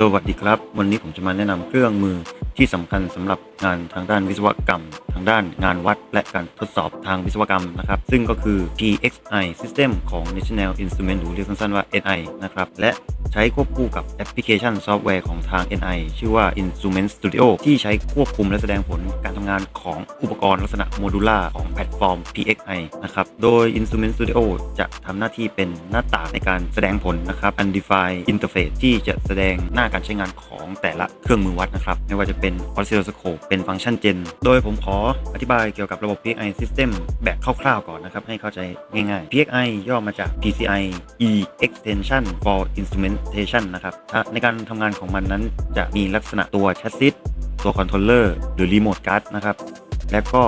สวัสดีครับ วันนี้ผมจะมาแนะนำเครื่องมือที่สำคัญสำหรับงานทางด้านวิศวกรรม ทางด้านงานวัด และการทดสอบทางวิศวกรรมนะครับ ซึ่งก็คือ PXI System ของ National Instrument หรือเรียกสั้นๆว่า NI นะครับและ ใช้ควบคู่กับแอปพลิเคชันซอฟต์แวร์ของทาง NI ชื่อว่า Instrument Studio ที่ใช้ควบคุมและแสดงผลการทำงานของอุปกรณ์ลักษณะโมดูล่าของแพลตฟอร์ม PXI นะครับ โดย Instrument Studio จะทำหน้าที่เป็นหน้าต่างในการแสดงผลนะครับ Undefined Interface ที่จะแสดงหน้าการใช้งานของแต่ละเครื่องมือวัดนะครับ ไม่ว่าจะเป็น Oscilloscope เป็นฟังก์ชัน Gen โดยผมขออธิบายเกี่ยวกับระบบ PXI System แบบคร่าวๆก่อนนะครับ ให้เข้าใจง่ายๆ PXI ย่อมาจาก PCI E Extension for Instrument Presentation นะครับในการทำงานของมันนั้นจะมีลักษณะตัวแชสซิสตัวคอนโทรลเลอร์หรือรีโมทการ์ดนะครับและก็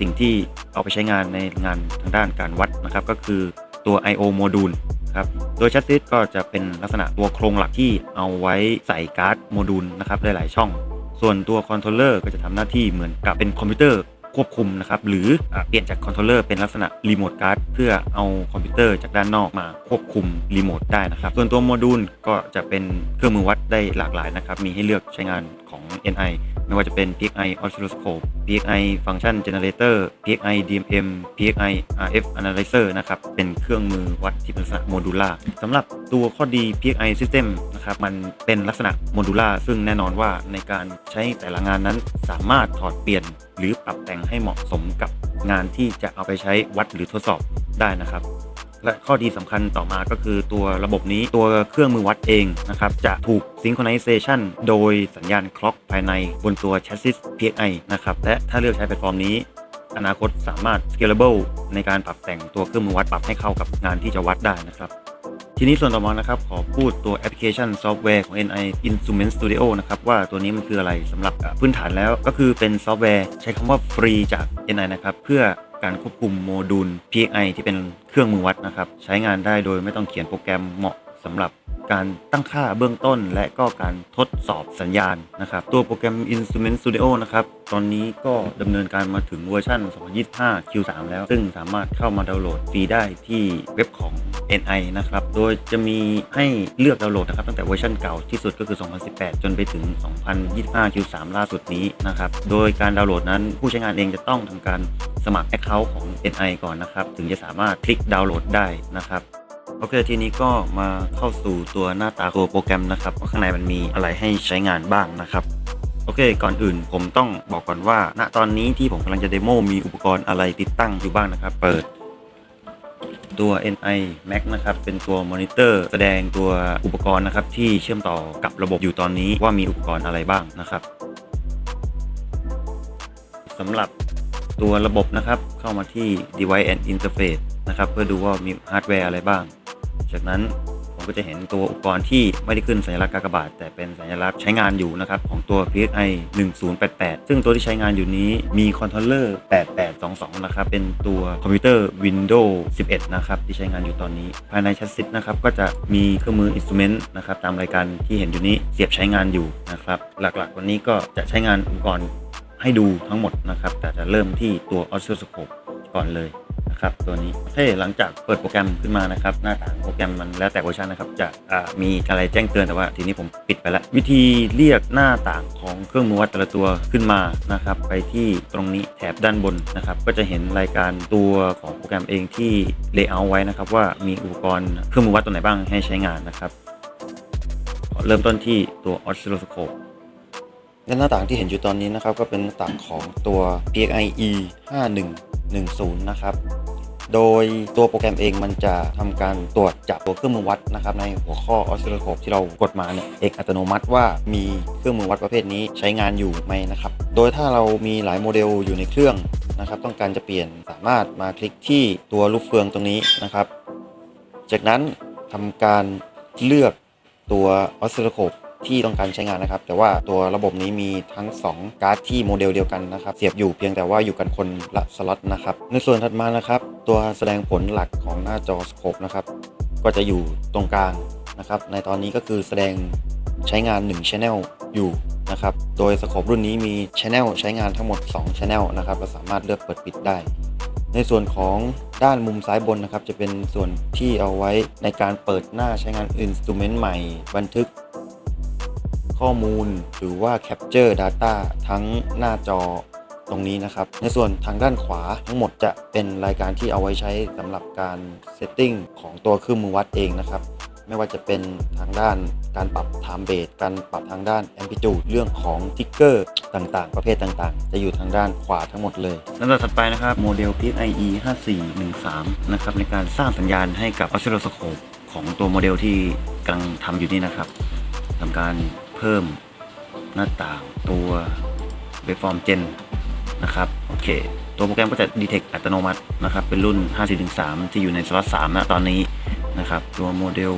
สิ่งที่เอาไปใช้งานในงานทางด้านการวัดนะครับ ก็คือตัว I/O โมดูลครับโดยแชสซิสก็จะเป็นลักษณะตัวโครงหลักที่เอาไว้ใส่การ์ดโมดูลนะครับหลาย ๆ ช่อง ส่วนตัวคอนโทรลเลอร์ก็จะทำหน้าที่เหมือนกับเป็นคอมพิวเตอร์ ควบคุมนะครับหรืออเปลี่ยนจากคอนโทรลเลอร์เป็นลักษณะรีโมทการ์ดเพื่อเอาคอมพิวเตอร์จากด้านนอกมาควบคุมรีโมทได้นะครับส่วนตัวโมดูลก็จะเป็นเครื่องมือวัดได้หลากหลายนะครับมีให้เลือกใช้งานของ NI ไม่ว่าจะเป็น PXI Oscilloscope PXI Function Generator PXI DMM PXI RF Analyzer นะครับ เป็นเครื่องมือวัดที่เป็นลักษณะโมดูล่าสำหรับตัวข้อดี PXI System นะครับมันเป็นลักษณะโมดูล่าซึ่งแน่นอนว่าในการใช้แต่ละงานนั้นสามารถถอดเปลี่ยน หรือปรับแต่งให้เหมาะสมกับงานที่จะเอาไปใช้วัดหรือทดสอบได้นะครับ และข้อดีสำคัญต่อมาก็คือตัวระบบนี้ตัวเครื่องมือวัดเองนะครับจะถูก synchronization โดยสัญญาณคล็อกภายในบนตัว chassis PXI นะครับและถ้าเลือกใช้แพลตฟอร์มนี้อนาคตสามารถ scalable ในการปรับแต่งตัวเครื่องมือวัดปรับให้เข้ากับงานที่จะวัดได้นะครับ ทีนี้ส่วนต่อมานะครับ ขอพูดตัวแอปพลิเคชันซอฟต์แวร์ของ NI Instrument Studio นะครับ ว่าตัวนี้มันคืออะไรสำหรับพื้นฐานแล้วก็คือเป็นซอฟต์แวร์ใช้คำว่าฟรีจาก NI นะครับ เพื่อ การควบคุมโมดูล PI ที่เป็นเครื่องมือวัดนะครับ ใช้งานได้โดยไม่ต้องเขียนโปรแกรมเหมาะสำหรับ การตั้งค่าเบื้องต้น และก็การทดสอบสัญญาณนะครับ ตัวโปรแกรม Instrument Studio นะครับ ตอนนี้ก็ดำเนินการมาถึงเวอร์ชัน2025 Q3 แล้ว ซึ่งสามารถเข้ามาดาวน์โหลดฟรีได้ที่เว็บของ NI นะครับ โดยจะมีให้เลือกดาวน์โหลดนะครับ ตั้งแต่เวอร์ชันเก่าที่สุดก็คือ 2018 จนไปถึง 2025 Q3 ล่าสุดนี้นะครับ โดยการดาวน์โหลดนั้นผู้ใช้งานเองจะต้องทำการสมัคร Account ของ NI ก่อนนะครับ ถึงจะสามารถคลิกดาวน์โหลดได้นะครับ โอเคทีนี้ก็มาเข้าสู่ตัวหน้าตาตัวโปรแกรมนะครับว่าข้างในมันมีอะไรให้ใช้งานบ้างนะครับโอเค ก่อนอื่นผมต้องบอกก่อนว่า ณ ตอนนี้ที่ผมกำลังจะเดโมมีอุปกรณ์อะไรติดตั้งอยู่บ้างนะครับ เปิด ตัว NI Mac นะครับ เป็นตัวมอนิเตอร์แสดงตัวอุปกรณ์นะครับ ที่เชื่อมต่อกับระบบอยู่ตอนนี้ว่ามีอุปกรณ์อะไรบ้างนะครับสำหรับตัวระบบนะครับ เข้ามาที่ device and interface นะครับ เพื่อดูว่ามีฮาร์ดแวร์อะไรบ้าง จากนั้นผมก็จะเห็นตัวอุปกรณ์ที่ไม่ได้ขึ้นสัญลักษณ์กากบาท แต่เป็นสัญลักษณ์ใช้งานอยู่นะครับ ของตัว PXI 1088 ซึ่งตัวที่ใช้งานอยู่นี้มีคอนโทรลเลอร์ 8822 นะครับ เป็นตัวคอมพิวเตอร์ Windows 11 นะครับ ที่ใช้งานอยู่ตอนนี้ ภายในแชสซิสนะครับ ก็จะมีเครื่องมือ instrument นะครับ ตามรายการที่เห็นอยู่นี้เสียบใช้งานอยู่นะครับ หลักๆ วันนี้ก็จะใช้งานอุปกรณ์ให้ดูทั้งหมดนะครับแต่จะเริ่มที่ตัว oscilloscope ก่อนเลย นะครับตัวนี้โอเคหลังจากเปิดโปรแกรมขึ้นมานะครับหน้าต่างโปรแกรมมันแล้วแต่เวอร์ชันนะครับจะมีอะไรแจ้งเตือนแต่ว่าทีนี้ผมปิดไปแล้ว วิธีเรียกหน้าต่างของเครื่องมือวัดแต่ละตัวขึ้นมานะครับไปที่ตรงนี้แถบด้านบนนะครับก็จะเห็นรายการตัวของโปรแกรมเองที่เลเยอร์ไว้นะครับว่ามีอุปกรณ์เครื่องมือวัดตัวไหนบ้างให้ใช้งานนะครับเริ่มต้นที่ตัว oscilloscope และหน้าต่างที่เห็นอยู่ตอนนี้นะครับก็เป็นหน้าต่างของตัว PXIe 10 นะครับ โดยตัวโปรแกรมเองมันจะทำการตรวจจับตัวเครื่องมือวัดนะครับในหัวข้อ oscilloscope ที่เรากดมาเนี่ยเอกอัตโนมัติว่ามีเครื่องมือวัดประเภทนี้ใช้งานอยู่ไหมนะครับ โดยถ้าเรามีหลายโมเดลอยู่ในเครื่องนะครับ ต้องการจะเปลี่ยนสามารถมาคลิกที่ตัวลูกเฟืองตรงนี้นะครับ จากนั้นทำการเลือกตัว oscilloscope ที่ต้องการใช้งานนะครับ แต่ว่าตัวระบบนี้มีทั้ง 2 การ์ดที่โมเดลเดียวกันนะครับ เสียบอยู่เพียงแต่ว่าอยู่กันคนละสล็อตนะครับ ในส่วนถัดมานะครับ ตัวแสดงผลหลักของหน้าจอสโคปนะครับ ก็จะอยู่ตรงกลางนะครับ ในตอนนี้ก็คือแสดงใช้งาน1 Channel อยู่นะครับ โดยสโคปรุ่นนี้มี Channel ใช้งานทั้งหมด 2 Channel นะครับเราสามารถเลือกเปิดปิดได้ในส่วนของด้านมุมซ้ายบนนะครับ จะเป็นส่วนที่เอาไว้ในการเปิดหน้าใช้งาน Instrument ใหม่ บันทึก ข้อมูล หรือว่า Capture Data ทั้งหน้าจอตรงนี้นะครับ ในส่วนทางด้านขวาทั้งหมดจะเป็นรายการที่เอาไว้ใช้สำหรับการ Setting ของตัวเครื่องมือวัดเองนะครับ ไม่ว่าจะเป็นทางด้านการปรับ time base การปรับทางด้าน amplitude เรื่องของทิกเกอร์ต่างๆ ประเภทต่างๆ จะอยู่ทางด้านขวาทั้งหมดเลยลำดับถัดไปนะครับโมเดล PIE 5413 นะครับในการสร้างสัญญาณให้กับ oscilloscope ของตัวโมเดลที่กำลังทำอยู่นี่นะครับทำการ เพิ่มหน้าต่างตัว waveform gen นะครับโอเค ตัวโปรแกรมก็จะ detect อัตโนมัตินะครับ เป็นรุ่น 5413ที่อยู่ในสล็อต3นะตอนนี้นะครับ ตัวโมเดล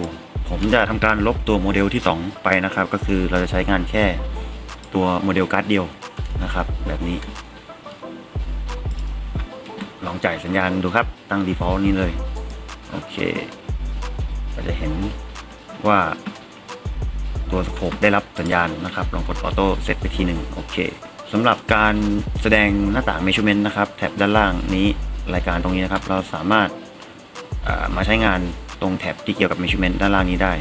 ผมจะทำการลบตัวโมเดลที่ 2 ไปนะครับ ก็คือเราจะใช้งานแค่ตัวโมเดลการ์ดเดียวนะครับ แบบนี้ ลองจ่ายสัญญาณดูครับ ตั้ง default นี้เลย โอเค ก็จะเห็นว่า ตัวสโคปได้รับสัญญาณนะครับ ลองกดออโต้เซตไปทีหนึ่งโอเคสำหรับการแสดงหน้าต่าง measurement นะครับแท็บด้านล่างนี้รายการตรงนี้นะครับ เราสามารถมาใช้งานตรงแท็บที่เกี่ยวกับ measurement ด้านล่างนี้ได้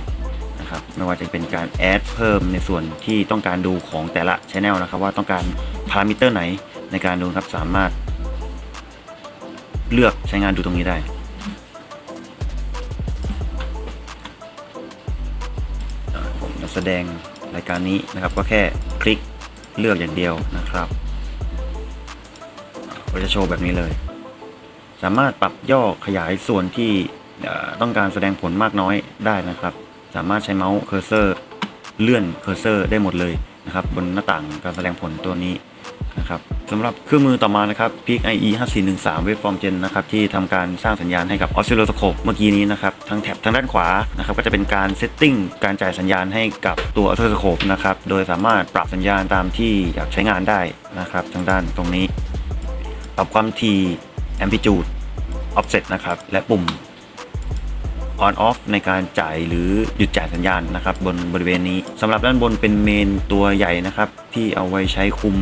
นะครับไม่ว่าจะเป็นการ add เพิ่มในส่วนที่ต้องการดูของแต่ละ channel นะครับ ว่าต้องการพารามิเตอร์ไหนในการดูครับสามารถเลือกใช้งานดูตรงนี้ได้ จะแสดงรายการนี้นะครับ ก็แค่คลิกเลือกอย่างเดียวนะครับอ่าก็จะโชว์แบบนี้เลย สามารถปรับย่อขยายส่วนที่ต้องการแสดงผลมากน้อยได้นะครับ สามารถใช้เมาส์เคอร์เซอร์เลื่อนเคอร์เซอร์ได้หมดเลยนะครับ บนหน้าต่างการแสดงผลตัวนี้นะครับ สำหรับเครื่องมือต่อมานะครับ PIC IE 5413 Waveform Gen นะครับที่ทำการสร้างสัญญาณให้กับ Oscilloscope เมื่อกี้นี้นะครับทางแถบทางด้านขวานะครับก็จะเป็นการเซตติ้งการจ่ายสัญญาณให้กับตัว Oscilloscope นะครับโดยสามารถปรับสัญญาณตามที่อยากใช้งานได้นะครับทางด้านตรงนี้ ปรับความถี่ amplitude offset นะครับและปุ่ม on off ในการจ่ายหรือหยุดจ่ายสัญญาณนะครับบนบริเวณนี้สำหรับด้านบนเป็นเมนตัวใหญ่นะครับที่เอาไว้ใช้คุม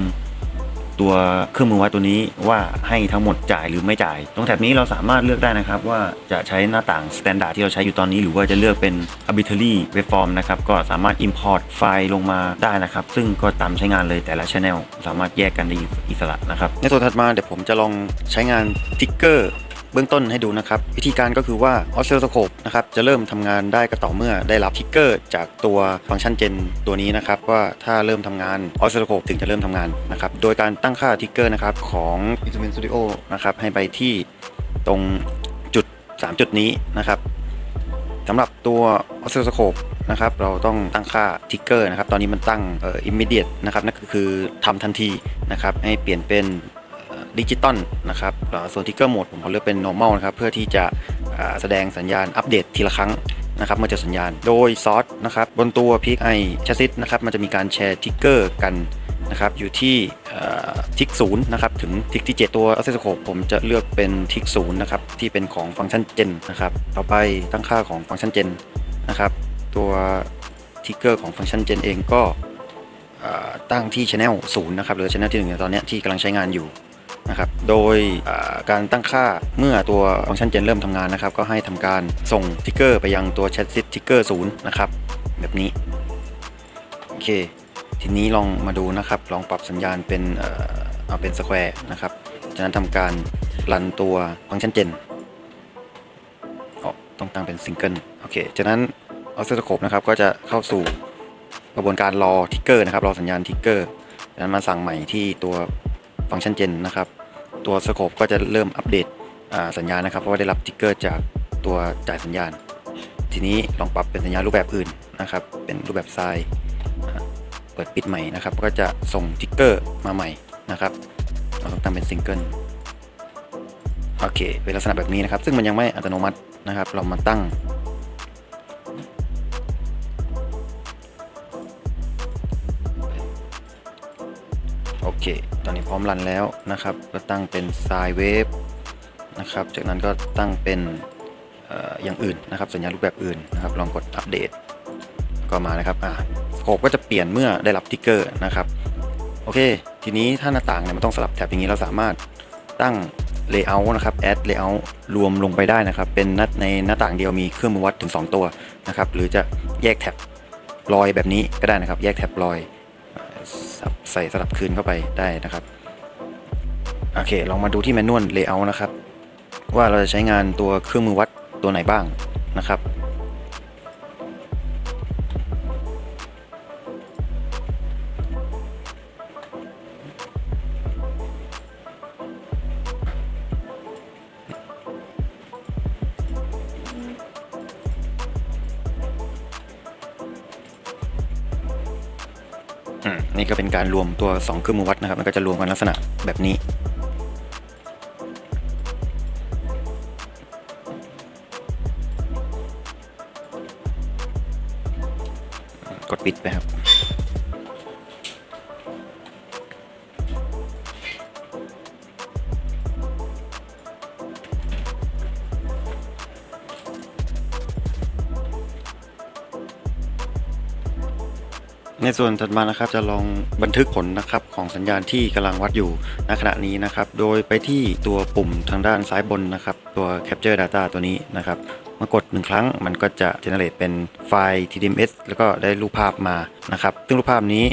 ตัวเครื่องมือวัดตัวนี้ว่าให้ทั้งหมดจ่ายหรือไม่จ่าย ตรงแถบนี้เราสามารถเลือกได้นะครับ ว่าจะใช้หน้าต่าง standard ที่เราใช้อยู่ตอนนี้ หรือว่าจะเลือกเป็น arbitrary waveform นะครับก็สามารถ import ไฟล์ลงมาได้นะครับ ซึ่งก็ตามใช้งานเลยแต่ละ channel สามารถแยกกันได้อิสระนะครับในส่วนถัดมาเดี๋ยวผมจะลองใช้งานทิกเกอร์ เบื้องต้นให้ดูนะครับ วิธีการก็คือว่า oscilloscope นะครับจะเริ่มทำงานได้ก็ต่อเมื่อได้รับทิกเกอร์จากตัวฟังก์ชัน gen ตัวนี้นะครับว่าถ้าเริ่มทำงาน oscilloscope ถึงจะเริ่มทำงานนะครับโดยการตั้งค่าทิกเกอร์นะครับของ Instrument Studio นะครับให้ไปที่ตรงจุด 3 จุดนี้นะครับสำหรับตัว oscilloscope นะครับเราต้องตั้งค่าทิกเกอร์นะครับตอนนี้มันตั้งเอ่อ immediate นะครับนั่นก็คือทำทันทีนะครับให้เปลี่ยนเป็น ดิจิตอลนะครับแล้วส่วนทิกเกอร์โหมดผมขอเลือกเป็น normal นะครับเพื่อที่จะแสดงสัญญาณอัปเดตทีละครั้งนะครับเมื่อเจอสัญญาณโดยซอสนะครับบนตัว PXI chassis นะครับมันจะมีการแชร์ทิกเกอร์กันนะครับอยู่ที่ทิกศูนย์นะครับถึงทิกที่ 7 ตัว oscilloscope ผมจะเลือกเป็นทิกศูนย์นะครับที่เป็นของฟังก์ชัน gen นะครับต่อไปตั้งค่าของฟังก์ชัน gen นะครับตัวทิกเกอร์ของฟังก์ชัน gen เองก็ตั้งที่ channel 0นะครับหรือ channel ที่1ในตอนนี้ที่กำลังใช้งานอยู่ นะครับ โดยการตั้งค่าเมื่อตัวฟังก์ชันเจนเริ่มทำงานนะครับ ก็ให้ทำการส่งทิกเกอร์ไปยังตัว Chat s i t ทิกเกอร์0นย์นะครับ แบบนี้ โอเค ทีนี้ลองมาดูนะครับ ลองปรับสัญญาณเป็นเอาเป็นสแควร์นะครับ จากนั้นทำการรันตัวฟังก์ชันเจนต้องตั้งเป็นซิงเกิลโอเค จากนั้นออสเซโคปนะครับก็จะเข้าสู่กระบวนการรอทิกเกอร์นะครับ รอสัญญาณทิกเกอร์จากนั้นมาสั่งใหม่ที่ตัว ฟังก์ชันเจนนะครับ ตัวสโคปก็จะเริ่มอัปเดตสัญญาณนะครับ เพราะว่าได้รับทิกเกอร์จากตัวจ่ายสัญญาณ ทีนี้ลองปรับเป็นสัญญาณรูปแบบอื่นนะครับ เป็นรูปแบบทรายเปิดปิดใหม่นะครับ ก็จะส่งทิกเกอร์มาใหม่นะครับเราต้องตั้งเป็นซิงเกิลโอเคเป็นลักษณะแบบนี้นะครับ ซึ่งมันยังไม่อัตโนมัตินะครับ เรามาตั้ง โอเค ตอนนี้พร้อมรันแล้วนะครับ ก็ตั้งเป็น sine wave นะครับ จากนั้นก็ตั้งเป็นออย่างอื่นนะครับ สัญญาณรูปแบบอื่นนะครับ ลองกดอัปเดต ก็มานะครับอ่าโคก็จะเปลี่ยนเมื่อได้รับทิกเกอร์นะครับ โอเค ทีนี้ถ้าหน้าต่างเนี่ยมันต้องสลับแถบอย่างนี้เราสามารถตั้ง layout นะครับ add layout รวมลงไปได้นะครับ เป็นน้าในหน้าต่างเดียวมีเครื่องมือวัดถึง 2 ตัวนะครับ หรือจะแยกแท็บรอยแบบนี้ก็ได้นะครับ แยกแท็บรอย ใส่สลับคืนเข้าไปได้นะครับโอเคลองมาดูที่แมนนวลเลเยอร์นะครับ ว่าเราจะใช้งานตัวเครื่องมือวัดตัวไหนบ้างนะครับ นี่ก็เป็นการรวมตัว 2 เครื่องมือวัดนะครับ มันก็จะรวมกันลักษณะแบบนี้ กดปิดไปครับ ในส่วนถัดมานะครับจะลองบันทึกผลนะครับของสัญญาณที่กำลังวัดอยู่ณขณะนี้นะครับ โดยไปที่ตัวปุ่มทางด้านซ้ายบนนะครับ ตัว Capture Data ตัวนี้นะครับเมื่อกดหนึ่งครั้งมันก็จะ generate เป็นไฟล์ TDMS แล้วก็ได้รูปภาพมานะครับ ซึ่งรูปภาพนี้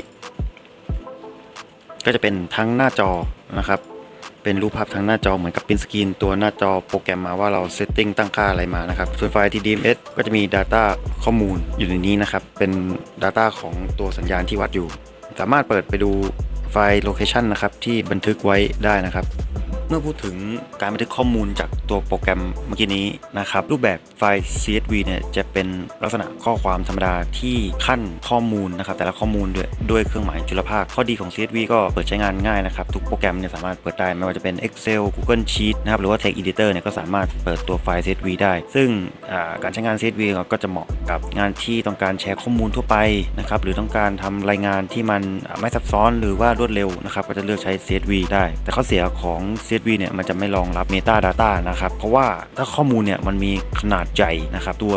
ก็จะเป็นทั้งหน้าจอนะครับ เป็นรูปภาพทางหน้าจอเหมือนกับปรินสกรีนตัวหน้าจอโปรแกรมมาว่าเราเซตติ้งตั้งค่าอะไรมานะครับ ส่วนไฟล์ TDMS ก็จะมี Data ข้อมูลอยู่ในนี้นะครับ เป็น Data ของตัวสัญญาณที่วัดอยู่ สามารถเปิดไปดูไฟล์ location นะครับที่บันทึกไว้ได้นะครับ เมื่อพูดถึงการบันทึกข้อมูลจากตัวโปรแกรมเมื่อกี้นี้นะครับ รูปแบบไฟล์ CSV เนี่ยจะเป็นลักษณะข้อความธรรมดาที่ขั้นข้อมูลนะครับ แต่ละข้อมูลด้วยด้วยเครื่องหมายจุลภาค ข้อดีของ CSV ก็เปิดใช้งานง่ายนะครับ ทุกโปรแกรมเนี่ยสามารถเปิดได้ไม่ว่าจะเป็น Excel Google Sheet นะครับหรือว่า Text Editor เนี่ยก็สามารถเปิดตัวไฟล์ CSV ได้ ซึ่งการใช้งาน CSV ก็จะเหมาะกับงานที่ต้องการแชร์ข้อมูลทั่วไปนะครับหรือต้องการทำรายงานที่มันไม่ซับซ้อนหรือว่ารวดเร็วนะครับก็จะเลือกใช้ CSV ได้ แต่ข้อเสียของ CSV เนี่ยมันจะไม่รองรับ Meta Data นะครับ เพราะว่าถ้าข้อมูลเนี่ยมันมีขนาดใหญ่นะครับ ตัว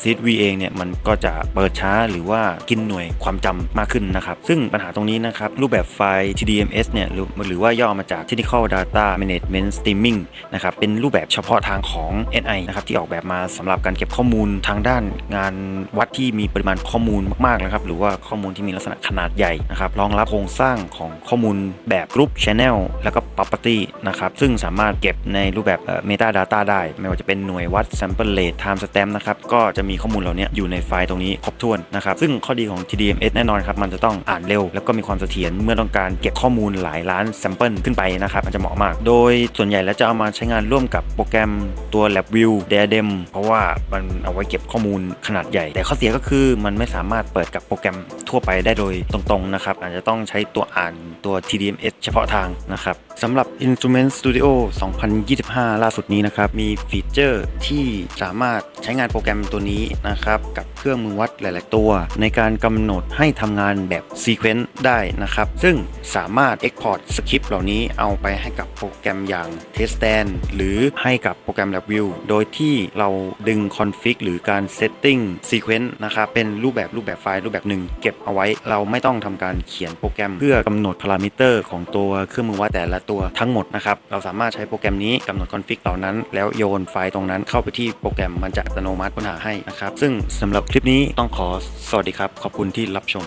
CSV เองเนี่ยมันก็จะเปิดช้าหรือว่ากินหน่วยความจำมากขึ้นนะครับ ซึ่งปัญหาตรงนี้นะครับ รูปแบบไฟล์ TDMS เนี่ยหรือหรือว่าย่อมาจาก Technical Data Management Streaming นะครับเป็นรูปแบบเฉพาะทางของ NI นะครับที่ออกแบบมาสำหรับการเก็บข้อมูลทางด้านงานวัดที่มีปริมาณข้อมูลมากๆนะครับหรือว่าข้อมูลที่มีลักษณะขนาดใหญ่นะครับรองรับโครงสร้างของข้อมูลแบบ Group Channel แล้วก็ Property นะครับซึ่งสามารถเก็บในรูปแบบเอ่อ Meta Data ได้ ไม่ว่าจะเป็นหน่วยวัด Sample Rate Time Stamp นะครับก็จะมีข้อมูลเหล่านี้อยู่ในไฟล์ตรงนี้ครบถ้วนนะครับซึ่งข้อดีของ TDMS แน่นอนครับมันจะต้องอ่านเร็ว แล้วก็มีความเสถียรเมื่อต้องการเก็บข้อมูลหลายล้าน sample ขึ้นไปนะครับมันจะเหมาะมาก โดยส่วนใหญ่แล้วจะเอามาใช้งานร่วมกับโปรแกรมตัว LabVIEW Diadem เพราะว่ามันเอาไว้เก็บข้อมูลขนาดใหญ่ แต่ข้อเสียก็คือมันไม่สามารถเปิดกับโปรแกรมทั่วไปได้โดยตรงๆนะครับอาจจะต้องใช้ตัวอ่านตัว TDMS เฉพาะทางนะครับสำหรับ Instrument Studio 2025 ล่าสุดนี้นะครับ มีฟีเจอร์ที่สามารถใช้งานโปรแกรมตัวนี้นะครับ กับเครื่องมือวัดหลาย ๆ ตัว ในการกำหนดให้ทำงานแบบ Sequence ได้นะครับ ซึ่งสามารถ Export สคริปต์เหล่านี้เอาไปให้กับโปรแกรมอย่าง Teststand หรือให้กับโปรแกรม LabVIEW โดยที่เราดึง Config หรือการ Setting Sequence นะครับ เป็นรูปแบบรูปแบบไฟล์รูปแบบหนึ่งเก็บเอาไว้ เราไม่ต้องทำการเขียนโปรแกรม เพื่อกำหนดพารามิเตอร์ของตัวเครื่องมือวัดแต่ละตัวทั้งหมดนะครับ เราสามารถใช้โปรแกรมนี้กำหนดคอนฟิกเหล่านั้น แล้วโยนไฟล์ตรงนั้นเข้าไปที่โปรแกรมมันจะอัตโนมัติค้นหาให้นะครับ ซึ่งสำหรับคลิปนี้ต้องขอสวัสดีครับ ขอบคุณที่รับชม